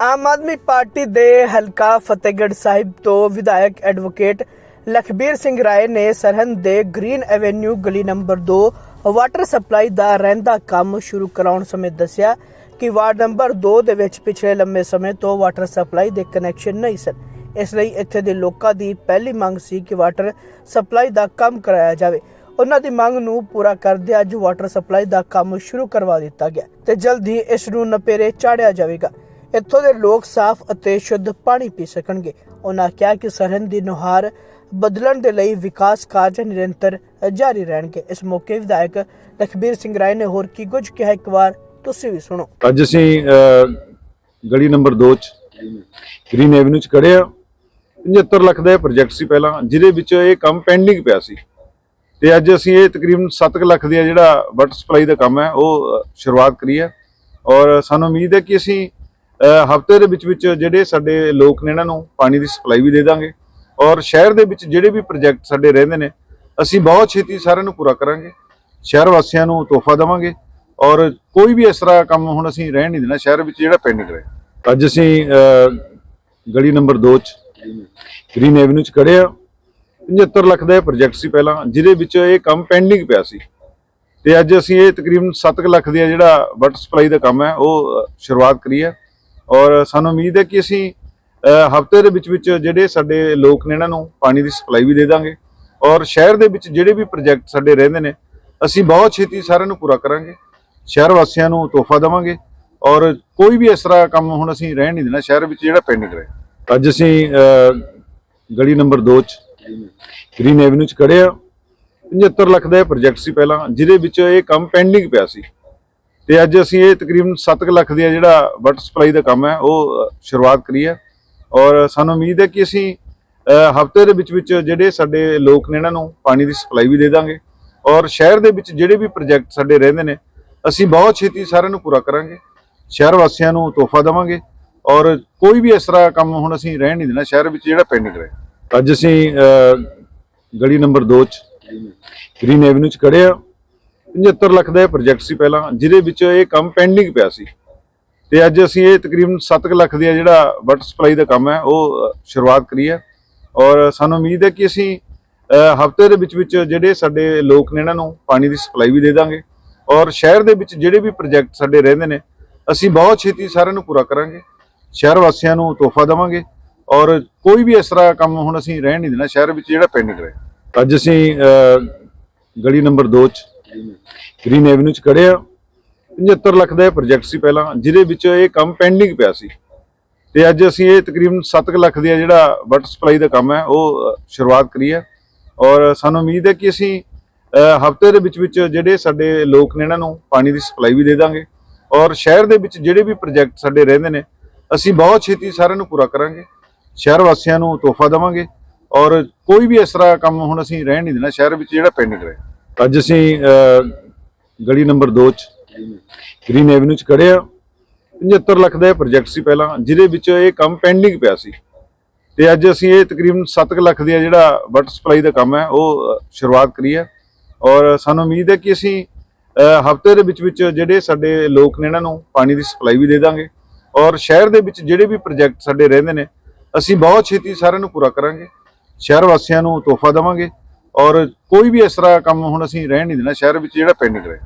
Aam Aadmi party ਦੇ ਹਲਕਾ ਫਤਿਹਗੜ੍ਹ ਸਾਹਿਬ ਤੋਂ ਵਿਧਾਇਕ ਐਡਵੋਕੇਟ ਲਖਬੀਰ ਸਿੰਘ ਰਾਏ ਨੇ ਸਰਹੰਦ ਦੇ ਗ੍ਰੀਨ ਐਵੇਨਿਊ ਗਲੀ ਨੰਬਰ 2 ਵਾਟਰ ਸਪਲਾਈ ਦਾ ਰਹਿੰਦਾ ਕੰਮ ਸ਼ੁਰੂ ਕਰਾਉਣ ਸਮੇਂ ਦੱਸਿਆ ਕਿ ਵਾਰਡ ਨੰਬਰ 2 ਦੇ ਵਿੱਚ ਪਿਛਲੇ ਲੰਮੇ ਸਮੇਂ ਤੋਂ ਵਾਟਰ ਸਪਲਾਈ ਦੇ ਕਨੈਕਸ਼ਨ ਨਹੀਂ ਸਨ। ਇਸ ਲਈ ਇੱਥੇ ਦੇ ਲੋਕਾਂ ਦੀ ਪਹਿਲੀ ਮੰਗ ਸੀ ਕਿ ਵਾਟਰ ਸਪਲਾਈ ਦਾ ਕੰਮ ਕਰਾਇਆ ਜਾਵੇ। ਉਹਨਾਂ ਦੀ ਮੰਗ ਨੂੰ ਪੂਰਾ ਕਰਦੇ ਅੱਜ ਵਾਟਰ ਸਪਲਾਈ ਦਾ ਕੰਮ ਸ਼ੁਰੂ ਕਰਵਾ ਦਿੱਤਾ ਗਿਆ ਤੇ ਜਲਦ ਹੀ ਇਸ ਨੂੰ ਨਪੇਰੇ ਚਾੜਿਆ ਜਾਵੇਗਾ। ਇੱਥੋਂ ਦੇ ਲੋਕ ਸਾਫ਼ ਅਤੇ ਸ਼ੁੱਧ ਪਾਣੀ ਪੀ ਸਕਣਗੇ। ਉਹਨਾਂ ਕਿਹਾ ਕਿ ਸਰਹੰਦ ਦੀ ਨੁਹਾਰ ਬਦਲਣ ਦੇ ਲਈ ਵਿਕਾਸ ਕਾਰਜ ਨਿਰੰਤਰ ਜਾਰੀ ਰਹਿਣਗੇ। ਇਸ ਮੌਕੇ ਵਿਧਾਇਕ ਲਖਬੀਰ ਸਿੰਘ ਰਾਏ ਨੇ ਹੋਰ ਕੀ ਕੁਝ ਕਿਹਾ? ਇੱਕ ਵਾਰ ਤੁਸੀਂ ਵੀ ਸੁਣੋ। ਅੱਜ ਅਸੀਂ ਗਲੀ ਨੰਬਰ 2 ਚ ਗ੍ਰੀਨ ਐਵਨਿਊ ਚ ਖੜੇ ਆ। 75 ਲੱਖ ਦਾ ਇਹ ਪ੍ਰੋਜੈਕਟ ਸੀ ਪਹਿਲਾਂ, ਜਿਹਦੇ ਵਿੱਚ ਇਹ ਕੰਮ ਪੈਂਡਿੰਗ ਪਿਆ ਸੀ। ਤੇ ਅੱਜ ਅਸੀਂ ਇਹ ਤਕਰੀਬਨ 7 ਲੱਖ ਦਾ ਜਿਹੜਾ ਵਾਟਰ ਸਪਲਾਈ ਦਾ ਕੰਮ ਹੈ, ਉਹ ਸ਼ੁਰੂਆਤ ਕਰੀ ਹੈ। ਔਰ ਸਾਨੂੰ ਉਮੀਦ ਹੈ ਕਿ ਅਸੀਂ ਹਫ਼ਤੇ ਦੇ ਵਿੱਚ ਵਿੱਚ ਜਿਹੜੇ ਸਾਡੇ ਲੋਕ ਨੇ ਇਹਨਾਂ ਨੂੰ ਪਾਣੀ ਦੀ ਸਪਲਾਈ ਵੀ ਦੇ ਦਾਂਗੇ। ਔਰ ਸ਼ਹਿਰ ਦੇ ਵਿੱਚ ਜਿਹੜੇ ਵੀ ਪ੍ਰੋਜੈਕਟ ਸਾਡੇ ਰਹਿੰਦੇ ਨੇ, ਅਸੀਂ ਬਹੁਤ ਛੇਤੀ ਸਾਰਿਆਂ ਨੂੰ ਪੂਰਾ ਕਰਾਂਗੇ। ਸ਼ਹਿਰ ਵਾਸੀਆਂ ਨੂੰ ਤੋਹਫਾ ਦੇਵਾਂਗੇ। ਔਰ ਕੋਈ ਵੀ ਇਸ ਤਰ੍ਹਾਂ ਕੰਮ ਹੁਣ ਅਸੀਂ ਰਹਿਣ ਨਹੀਂ ਦੇਣਾ, ਸ਼ਹਿਰ ਵਿੱਚ ਜਿਹੜਾ ਪੈਂਡਿੰਗ ਰਹੇ ਅੱਜ ਅਸੀਂ ਗਲੀ ਨੰਬਰ 2 ਚ ਗ੍ਰੀਨ ਐਵਨਿਊ ਚ ਖੜੇ ਆ। 75 ਲੱਖ ਦਾ ਇਹ ਪ੍ਰੋਜੈਕਟ ਸੀ ਪਹਿਲਾਂ, ਜਿਹਦੇ ਵਿੱਚ ਇਹ ਕੰਮ ਪੈਂਡਿੰਗ ਪਿਆ ਸੀ। ਤੇ ਅੱਜ ਅਸੀਂ ਇਹ ਤਕਰੀਬਨ 7 ਲੱਖ ਦਾ ਜਿਹੜਾ ਵਾਟਰ ਸਪਲਾਈ ਦਾ ਕੰਮ ਹੈ, ਉਹ ਸ਼ੁਰੂਆਤ ਕਰੀ ਹੈ। ਔਰ ਸਾਨੂੰ ਉਮੀਦ ਹੈ ਕਿ ਅਸੀਂ ਹਫ਼ਤੇ ਦੇ ਵਿੱਚ ਵਿੱਚ ਜਿਹੜੇ ਸਾਡੇ ਲੋਕ ਨੇ ਇਹਨਾਂ ਨੂੰ ਪਾਣੀ ਦੀ ਸਪਲਾਈ ਵੀ ਦੇ ਦਾਂਗੇ। ਔਰ ਸ਼ਹਿਰ ਦੇ ਵਿੱਚ ਜਿਹੜੇ ਵੀ ਪ੍ਰੋਜੈਕਟ ਸਾਡੇ ਰਹਿੰਦੇ ਨੇ, ਅਸੀਂ ਬਹੁਤ ਛੇਤੀ ਸਾਰਿਆਂ ਨੂੰ ਪੂਰਾ ਕਰਾਂਗੇ। ਸ਼ਹਿਰ ਵਾਸੀਆਂ ਨੂੰ ਤੋਹਫਾ ਦੇਵਾਂਗੇ। ਔਰ ਕੋਈ ਵੀ ਇਸ ਤਰ੍ਹਾਂ ਕੰਮ ਹੁਣ ਅਸੀਂ ਰਹਿਣ ਨਹੀਂ ਦੇਣਾ, ਸ਼ਹਿਰ ਵਿੱਚ ਜਿਹੜਾ ਪੈਂਡਿੰਗ ਰਹੇ ਅੱਜ ਅਸੀਂ ਗਲੀ ਨੰਬਰ 2 ਚ ਗ੍ਰੀਨ ਐਵਨਿਊ ਚ ਖੜੇ ਆ 75 ਲੱਖ ਦਾ ਇਹ ਪ੍ਰੋਜੈਕਟ ਸੀ ਪਹਿਲਾਂ, ਜਿਹਦੇ ਵਿੱਚ ਇਹ ਕੰਮ ਪੈਂਡਿੰਗ ਪਿਆ ਸੀ। ਤੇ ਅੱਜ ਅਸੀਂ ਇਹ ਤਕਰੀਬਨ 7 ਲੱਖ ਦਾ ਜਿਹੜਾ ਵਾਟਰ ਸਪਲਾਈ ਦਾ ਕੰਮ ਹੈ, ਉਹ ਸ਼ੁਰੂਆਤ ਕਰੀ ਹੈ। ਔਰ ਸਾਨੂੰ ਉਮੀਦ ਹੈ ਕਿ ਅਸੀਂ ਹਫ਼ਤੇ ਦੇ ਵਿੱਚ ਵਿੱਚ ਜਿਹੜੇ ਸਾਡੇ ਲੋਕ ਨੇ ਇਹਨਾਂ ਨੂੰ ਪਾਣੀ ਦੀ ਸਪਲਾਈ ਵੀ ਦੇ ਦਾਂਗੇ। ਔਰ ਸ਼ਹਿਰ ਦੇ ਵਿੱਚ ਜਿਹੜੇ ਵੀ ਪ੍ਰੋਜੈਕਟ ਸਾਡੇ ਰਹਿੰਦੇ ਨੇ, ਅਸੀਂ ਬਹੁਤ ਛੇਤੀ ਸਾਰਿਆਂ ਨੂੰ ਪੂਰਾ ਕਰਾਂਗੇ। ਸ਼ਹਿਰ ਵਾਸੀਆਂ ਨੂੰ ਤੋਹਫਾ ਦੇਵਾਂਗੇ। ਔਰ ਕੋਈ ਵੀ ਇਸ ਤਰ੍ਹਾਂ ਕੰਮ ਹੁਣ ਅਸੀਂ ਰਹਿਣ ਨਹੀਂ ਦੇਣਾ, ਸ਼ਹਿਰ ਵਿੱਚ ਜਿਹੜਾ ਪੈਂਡਿੰਗ ਰਹੇ ਅੱਜ ਅਸੀਂ ਗਲੀ ਨੰਬਰ 2 ਚ, ਗ੍ਰੀਨ ਐਵਨਿਊ ਚ ਖੜੇ ਆ 75 ਲੱਖ ਦਾ ਇਹ ਪ੍ਰੋਜੈਕਟ ਸੀ ਪਹਿਲਾਂ, ਜਿਹਦੇ ਵਿੱਚ ਇਹ ਕੰਮ ਪੈਂਡਿੰਗ ਪਿਆ ਸੀ। ਤੇ ਅੱਜ ਅਸੀਂ ਇਹ ਤਕਰੀਬਨ 7 ਲੱਖ ਦਾ ਜਿਹੜਾ ਵਾਟਰ ਸਪਲਾਈ ਦਾ ਕੰਮ ਹੈ, ਉਹ ਸ਼ੁਰੂਆਤ ਕਰੀ ਹੈ। ਔਰ ਸਾਨੂੰ ਉਮੀਦ ਹੈ ਕਿ ਅਸੀਂ ਹਫ਼ਤੇ ਦੇ ਵਿੱਚ ਵਿੱਚ ਜਿਹੜੇ ਸਾਡੇ ਲੋਕ ਨੇ ਇਹਨਾਂ ਨੂੰ ਪਾਣੀ ਦੀ ਸਪਲਾਈ ਵੀ ਦੇ ਦਾਂਗੇ। ਔਰ ਸ਼ਹਿਰ ਦੇ ਵਿੱਚ ਜਿਹੜੇ ਵੀ ਪ੍ਰੋਜੈਕਟ ਸਾਡੇ ਰਹਿੰਦੇ ਨੇ, ਅਸੀਂ ਬਹੁਤ ਛੇਤੀ ਸਾਰਿਆਂ ਨੂੰ ਪੂਰਾ ਕਰਾਂਗੇ। ਸ਼ਹਿਰ ਵਾਸੀਆਂ ਨੂੰ ਤੋਹਫਾ ਦੇਵਾਂਗੇ। ਔਰ ਕੋਈ ਵੀ ਇਸ ਤਰ੍ਹਾਂ ਕੰਮ ਹੁਣ ਅਸੀਂ ਰਹਿਣ ਨਹੀਂ ਦੇਣਾ, ਸ਼ਹਿਰ ਵਿੱਚ ਜਿਹੜਾ ਪੈਂਡਿੰਗ ਰਹੇ। ਅੱਜ ਅਸੀਂ ਗਲੀ ਨੰਬਰ 2 ਚ ਗ੍ਰੀਨ ਐਵਨਿਊ ਚ ਖੜੇ ਆ। 75 ਲੱਖ ਦਾ ਇਹ ਪ੍ਰੋਜੈਕਟ ਸੀ ਪਹਿਲਾਂ, ਜਿਹਦੇ ਵਿੱਚ ਇਹ ਕੰਮ ਪੈਂਡਿੰਗ ਪਿਆ ਸੀ। ਤੇ ਅੱਜ ਅਸੀਂ ਇਹ ਤਕਰੀਬਨ 7 ਲੱਖ ਦਾ ਜਿਹੜਾ ਵਾਟਰ ਸਪਲਾਈ ਦਾ ਕੰਮ ਹੈ, ਉਹ ਸ਼ੁਰੂਆਤ ਕਰੀ ਹੈ। ਔਰ ਸਾਨੂੰ ਉਮੀਦ ਹੈ ਕਿ ਅਸੀਂ ਹਫ਼ਤੇ ਦੇ ਵਿੱਚ ਵਿੱਚ ਜਿਹੜੇ ਸਾਡੇ ਲੋਕ ਨੇ ਇਹਨਾਂ ਨੂੰ ਪਾਣੀ ਦੀ ਸਪਲਾਈ ਵੀ ਦੇ ਦਾਂਗੇ। ਔਰ ਸ਼ਹਿਰ ਦੇ ਵਿੱਚ ਜਿਹੜੇ ਵੀ ਪ੍ਰੋਜੈਕਟ ਸਾਡੇ ਰਹਿੰਦੇ ਨੇ, ਅਸੀਂ ਬਹੁਤ ਛੇਤੀ ਸਾਰਿਆਂ ਨੂੰ ਪੂਰਾ ਕਰਾਂਗੇ। ਸ਼ਹਿਰ ਵਾਸੀਆਂ ਨੂੰ ਤੋਹਫਾ ਦੇਵਾਂਗੇ। ਔਰ ਕੋਈ ਵੀ ਇਸ ਤਰ੍ਹਾਂ ਕੰਮ ਹੁਣ ਅਸੀਂ ਰਹਿਣ ਨਹੀਂ ਦੇਣਾ, ਸ਼ਹਿਰ ਵਿੱਚ ਜਿਹੜਾ ਪੈਂਡਿੰਗ ਰਹੇ। ਅੱਜ ਅਸੀਂ ਗਲੀ ਨੰਬਰ 2 ਚ ਗ੍ਰੀਨ ਐਵਨਿਊ ਚ ਖੜੇ ਆ 75 ਲੱਖ ਦਾ ਇਹ ਪ੍ਰੋਜੈਕਟ ਸੀ ਪਹਿਲਾਂ, ਜਿਹਦੇ ਵਿੱਚ ਇਹ ਕੰਮ ਪੈਂਡਿੰਗ ਪਿਆ ਸੀ। ਤੇ ਅੱਜ ਅਸੀਂ ਇਹ ਤਕਰੀਬਨ 7 ਲੱਖ ਦਾ ਜਿਹੜਾ ਵਾਟਰ ਸਪਲਾਈ ਦਾ ਕੰਮ ਹੈ, ਉਹ ਸ਼ੁਰੂਆਤ ਕਰੀ ਹੈ। ਔਰ ਸਾਨੂੰ ਉਮੀਦ ਹੈ ਕਿ ਅਸੀਂ ਹਫ਼ਤੇ ਦੇ ਵਿੱਚ ਵਿੱਚ ਜਿਹੜੇ ਸਾਡੇ ਲੋਕ ਨੇ ਇਹਨਾਂ ਨੂੰ ਪਾਣੀ ਦੀ ਸਪਲਾਈ ਵੀ ਦੇ ਦਾਂਗੇ। ਔਰ ਸ਼ਹਿਰ ਦੇ ਵਿੱਚ ਜਿਹੜੇ ਵੀ ਪ੍ਰੋਜੈਕਟ ਸਾਡੇ ਰਹਿੰਦੇ ਨੇ, ਅਸੀਂ ਬਹੁਤ ਛੇਤੀ ਸਾਰਿਆਂ ਨੂੰ ਪੂਰਾ ਕਰਾਂਗੇ। ਸ਼ਹਿਰ ਵਾਸੀਆਂ ਨੂੰ ਤੋਹਫਾ ਦੇਵਾਂਗੇ। ਔਰ ਕੋਈ ਵੀ ਇਸ ਤਰ੍ਹਾਂ ਕੰਮ ਹੁਣ ਅਸੀਂ ਰਹਿਣ ਨਹੀਂ ਦੇਣਾ, ਸ਼ਹਿਰ ਵਿੱਚ ਜਿਹੜਾ ਪੈਂਡਿੰਗ ਰਹੇ